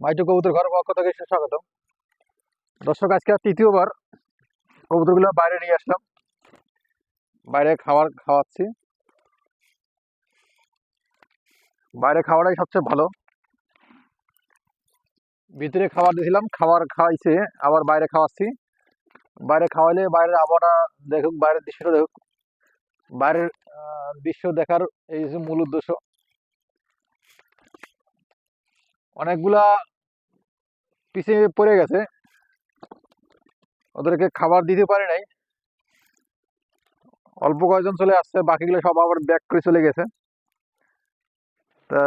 মাইটু কবুতর ঘর পক্ষ থেকে স্বাগত দর্শক, আজকে তৃতীয়বার কবুতরগুলো বাইরে নিয়ে আসলাম। বাইরে খাবার খাওয়াচ্ছি। বাইরে খাওয়াটাই সবচেয়ে ভালো। ভিতরে খাবার দিয়েছিলাম, খাবার খাওয়াইছে আবার বাইরে খাওয়াচ্ছি। বাইরে খাওয়াইলে বাইরের আবহাওয়াটা দেখুক, বাইরের দৃশ্যটা দেখুক। বাইরের দৃশ্য দেখার এই মূল উদ্দেশ্য অনেকগুলা পিছিয়ে পড়ে গেছে। ওদেরকে খাবার দিতে পারে নাই। অল্প কয়েকজন চলে আসছে, বাকিগুলো সব আবার ব্যাক করে চলে গেছে। তা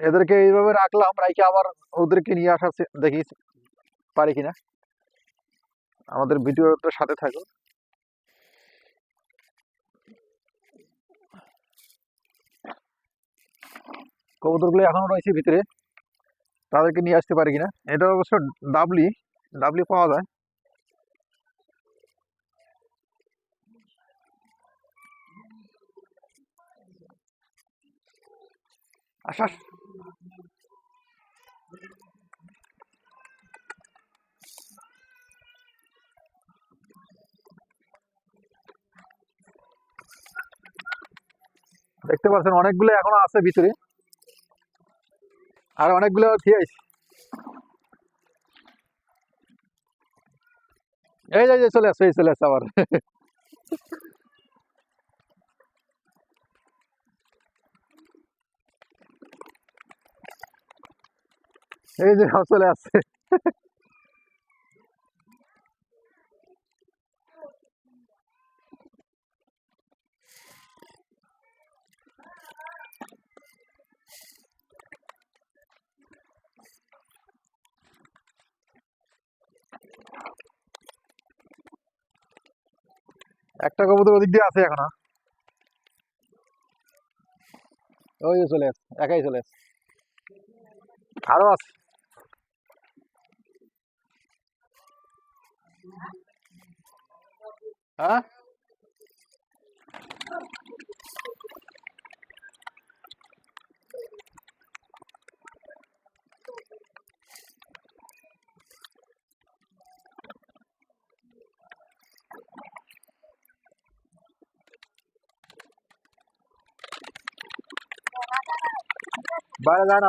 এদেরকে এইভাবে রাখলাম রাইকে আবার ওদেরকে নিয়ে আসা দেখি, পারি কিনা। আমাদের ভিডিওটার সাথে থাকুন। কবুতরগুলো এখনও রয়েছে ভিতরে। তাদেরকে নিয়ে আসতে পারি কিনা। এটা অবশ্য ডাবলি ডাবলি পাওয়া যায়। আস আস। দেখতে পাচ্ছেন, অনেকগুলো এখনও আছে ভিতরে। আর অনেকগুলো থিয়েছে এই যে চলে আসছে এই চলে আসছে আবার। এই যে চলে আসছে। একটা কবুতর ওদিক দিয়ে আছে এখন ওই যে চলে আসছে, একাই চলে আসছে। আরও আছে। হ্যাঁ? বাইরে যায় না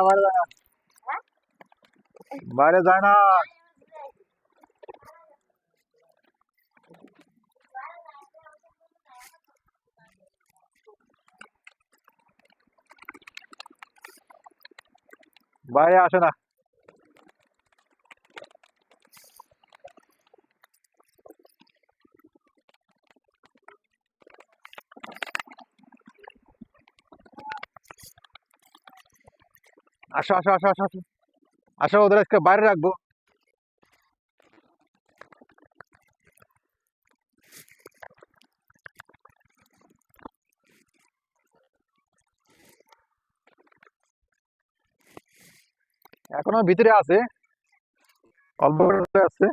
বাইরে যায় না বাইরে যায় আসে, আসো আসো আসো আসো। আসো, ওদের আজকে বাইরে রাখব। এখনও ভিতরে আছে। অল্প আছে।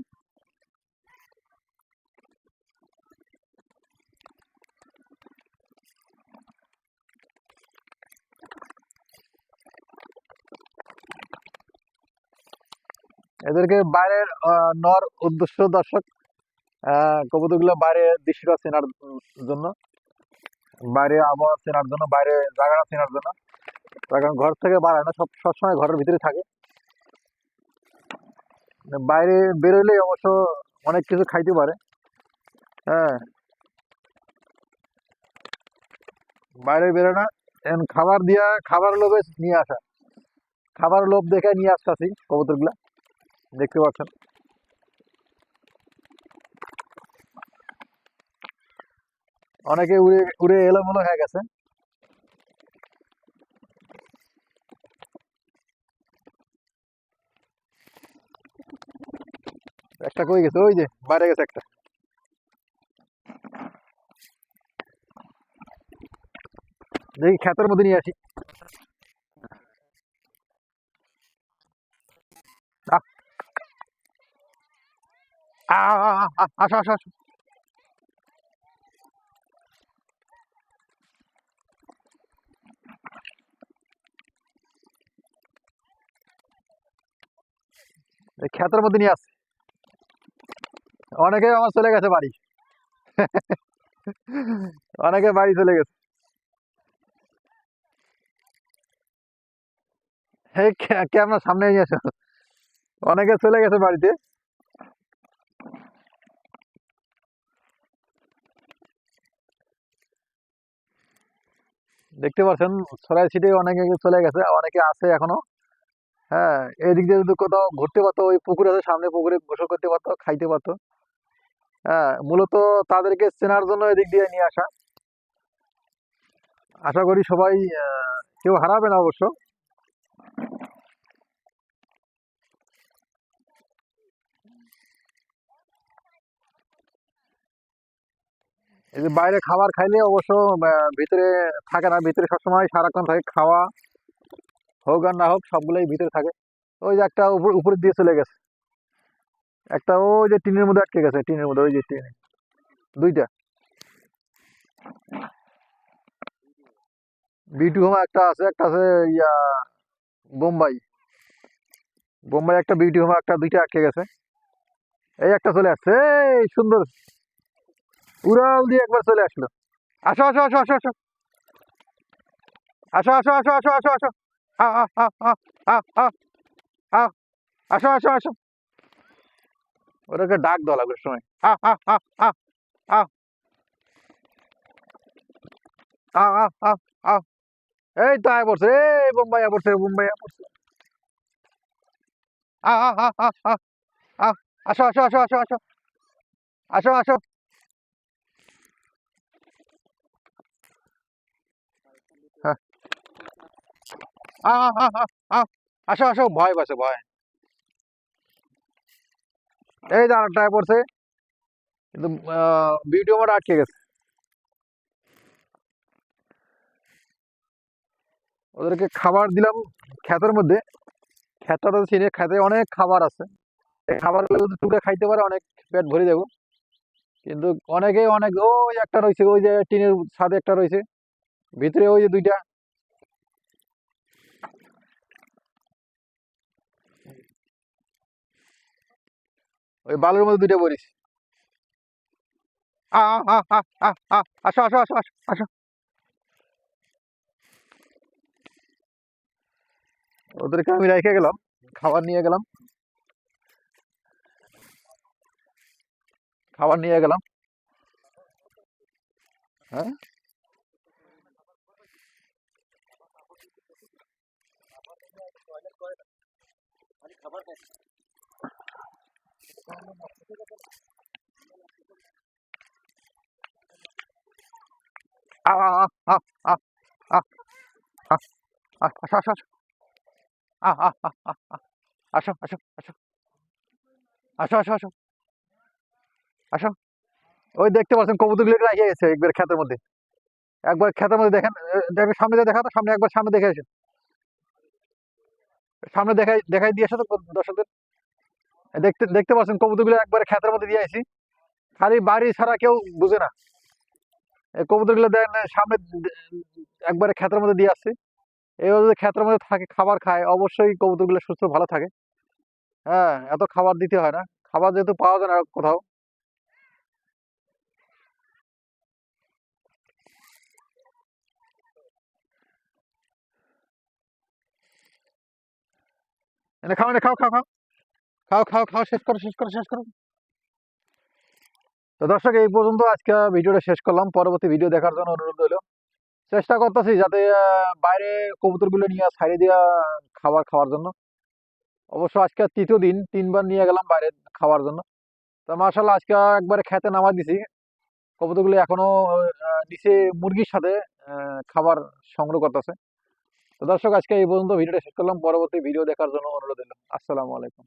এদেরকে বাইরের নর উদ্দেশ্য দর্শক কবুতরগুলো বাইরে দৃশ্যটা চেনার জন্য, বাইরে আবহাওয়া চেনার জন্য, বাইরে জায়গাটা চেনার জন্য। কারণ ঘর থেকে বাড়ায় না, সব সবসময় ঘরের ভিতরে থাকে। বাইরে বেরোলে অবশ্য অনেক কিছু খাইতে পারে। হ্যাঁ। বাইরে বেরোয় না খাবার দিয়া, খাবার লোভে নিয়ে আসা। খাবার লোভ দেখে নিয়ে আসতেছি কবুতরগুলা। দেখতে পাচ্ছেন। অনেকে উড়ে উড়ে এলোমেলো হয়ে গেছে। একটা কই গেছে? ওই যে, বাইরে গেছে একটা। দেখি, ক্ষেতের মধ্যে নিয়ে আসি। আসো আসো আসো ক্ষেতের মধ্যে নিয়ে আসছে অনেকে আমার চলে গেছে বাড়ি অনেকে বাড়ি চলে গেছে এই ক্যামেরা সামনে নিয়ে আসো অনেকে চলে গেছে বাড়িতে দেখতে পাচ্ছেন সরাই ছিটে অনেকে চলে গেছে, অনেকে আছে এখনও। হ্যাঁ এদিক দিয়ে যদি কোথাও ঘুরতে পারতো, ওই পুকুর আছে, সামনে পুকুরে গোসল করতে পারতো, খাইতে পারতো। হ্যাঁ মূলত তাদেরকে চেনার জন্য এদিক দিয়ে নিয়ে আসা। আশা করি সবাই কেউ হারাবে না অবশ্য। এই যে বাইরে খাবার খাইলে অবশ্য ভিতরে থাকে না, ভিতরে সবসময় সারাক্ষণ থাকে খাওয়া, হোক আর না হোক, সবগুলোই ভিতরে থাকে। ওই যে একটা উপর, উপরের দিয়ে চলে গেছে। একটা ওই যে টিনের মধ্যে আটকে গেছে, টিনের মধ্যে, ওই যে টিনে। দুইটা। বিটু হোমা একটা আছে একটা আছে ইয়া, বোম্বাই। বোম্বাই একটা বিউটি হোমা একটা, দুইটা আটকে গেছে। এই একটা চলে আসছে, এই সুন্দর। উড়াল দিয়ে একবার চলে আসলো আসো আসো আসো আসো আসো আসো আসো আসো আসো আসো আসো আসো আসো আসো ওটাকে ডাক দেওয়া লাগবে সময় আ আ আ আ আ আ আ আ আ এই তো আয় পড়ছে এই বোম্বাই পড়ছে বোম্বাই পড়ছে আ আ আ আ আ আসো আসো আসো আসো আসো আসো আসো হ্যাঁ আ আ আ আ আ আসো আসো, ভয় পাচ্ছে, ভয়। এই যে আরেকটা আয় পড়ছে। কিন্তু ভিডিও মোড আটকে গেছে। ওদেরকে খাবার দিলাম ক্ষেতের মধ্যে। ক্ষেতটা তো চিনে খেতে অনেক খাবার আছে। এই খাবারগুলো টুকে খাইতে পারে, অনেক পেট ভরে যাব। কিন্তু অনেকেই অনেক, ওই একটা রয়েছে, ওই যে টিনের ছাদে একটা রয়েছে। ভিতরে ওই যে দুইটা ওই বালুর মধ্যে দুইটা পড়িস আসো আসো আসো আসো আসো। ওদেরকে আমি রেখে গেলাম, খাবার নিয়ে গেলাম। খাবার নিয়ে গেলাম। হ্যাঁ? আ আসো আসো আসো আসো আসো আসো আসো আসো আসো ওই দেখতে পাচ্ছেন কবুতরগুলো রেখে গেছে একবার ক্ষেতের মধ্যে। একবার ক্ষেতের মধ্যে দেখেন এ, দেখেন সামনে দেখা তো সামনে একবার সামনে দেখে আসেন। সামনে দেখাই দেখাই দিয়ে আসো তো দর্শকদের। দেখতে দেখতে পাচ্ছেন, কবুতরগুলো একবারে ক্ষেতের মধ্যে দিয়ে আসি খালি বাড়ি ছাড়া কেউ বুঝে না। কবুতরগুলো দেখেন, সামনে একবারে ক্ষেতের মধ্যে দিয়ে আসছি। এইভাবে যদি ক্ষেতের মধ্যে থাকে, খাবার খায়, অবশ্যই কবুতরগুলো সুস্থ, ভালো থাকে। হ্যাঁ এত খাবার দিতে হয় না। খাবার যেহেতু পাওয়া যায় না কোথাও। খাও খাও খাও খাও। খাও খাও খাও, শেষ করো শেষ করো শেষ করো। তো দর্শক, এই পর্যন্ত আজকে ভিডিওটা শেষ করলাম। পরবর্তী ভিডিও দেখার জন্য অনুরোধ রইল। চেষ্টা করতেছি যাতে বাইরে কবুতরগুলো নিয়ে সাইডে দেওয়া খাবার খাওয়ার জন্য। অবশ্য আজকে তৃতীয় দিন, তিনবার নিয়ে গেলাম বাইরে খাওয়ার জন্য। তো মার্শাল্লাহ আজকে একবারে খেতে নামা দিছি। কবুতরগুলো এখনও নিচে মুরগির সাথে খাবার সংগ্রহ করতেছে। তো দর্শক, আজকে এই পর্যন্ত ভিডিওটা শেষ করলাম। পরবর্তী ভিডিও দেখার জন্য অনুরোধ রইল। আসসালামু আলাইকুম।